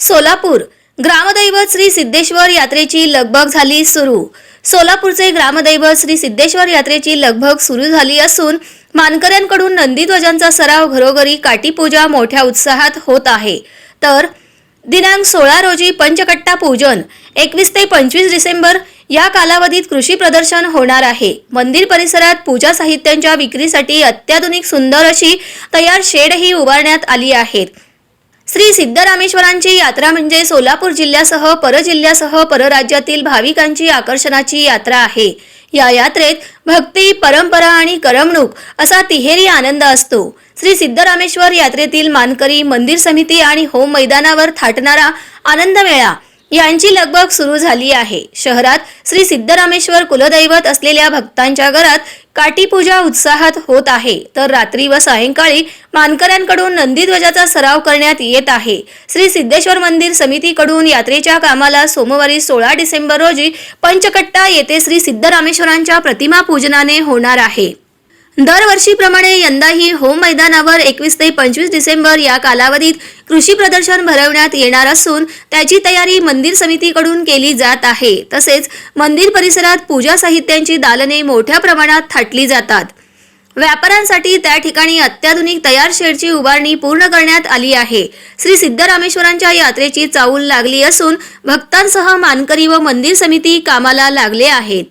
सोलापूर. ग्रामदैवत श्री सिद्धेश्वर यात्रेची लगबग झाली सुरू. सोलापूरचे ग्रामदैवत श्री सिद्धेश्वर यात्रेची लगबग सुरू झाली असून मानकऱ्यांकडून नंदीध्वजांचा सराव घरोघरी काटीपूजा मोठ्या उत्साहात होत आहे. तर दिनांक सोळा रोजी पंचकट्टा पूजन एकवीस ते पंचवीस डिसेंबर या कालावधीत कृषी प्रदर्शन होणार आहे. मंदिर परिसरात पूजा साहित्यांच्या विक्रीसाठी अत्याधुनिक सुंदर अशी तयार शेडही उभारण्यात आली आहेत. श्री सिद्धरामेश्वरांची यात्रा म्हणजे सोलापूर जिल्ह्यासह परजिल्ह्यासह परराज्यातील भाविकांची आकर्षणाची यात्रा आहे. या यात्रेत भक्ती परंपरा आणि करमणूक असा तिहेरी आनंद असतो. श्री सिद्धरामेश्वर यात्रेतील मानकरी मंदिर समिती आणि होम मैदानावर थाटणारा आनंद मेळा यांची लगबग सुरू झाली आहे. शहरात श्री सिद्धरामेश्वर कुलदैवत असलेल्या भक्तांच्या घरात काटीपूजा उत्साहात होत आहे. तर रात्री व सायंकाळी मानकऱ्यांकडून नंदीध्वजाचा सराव करण्यात येत आहे. श्री सिद्धेश्वर मंदिर समितीकडून यात्रेच्या कामाला सोमवारी सोळा डिसेंबर रोजी पंचकट्टा येथे श्री सिद्धरामेश्वरांच्या प्रतिमा पूजनाने होणार आहे. दरवर्षीप्रमाणे यंदाही होम मैदानावर एकवीस ते पंचवीस डिसेंबर या कालावधीत कृषी प्रदर्शन भरवण्यात येणार असून त्याची तयारी मंदिर समितीकडून केली जात आहे. तसेच मंदिर परिसरात पूजा साहित्यांची दालने मोठ्या प्रमाणात थाटली जातात. व्यापाऱ्यांसाठी त्या ठिकाणी अत्याधुनिक तयार शेडची उभारणी पूर्ण करण्यात आली आहे. श्री सिद्धरामेश्वरांच्या यात्रेची चाऊल लागली असून भक्तांसह मानकरी व मंदिर समिती कामाला लागले आहेत.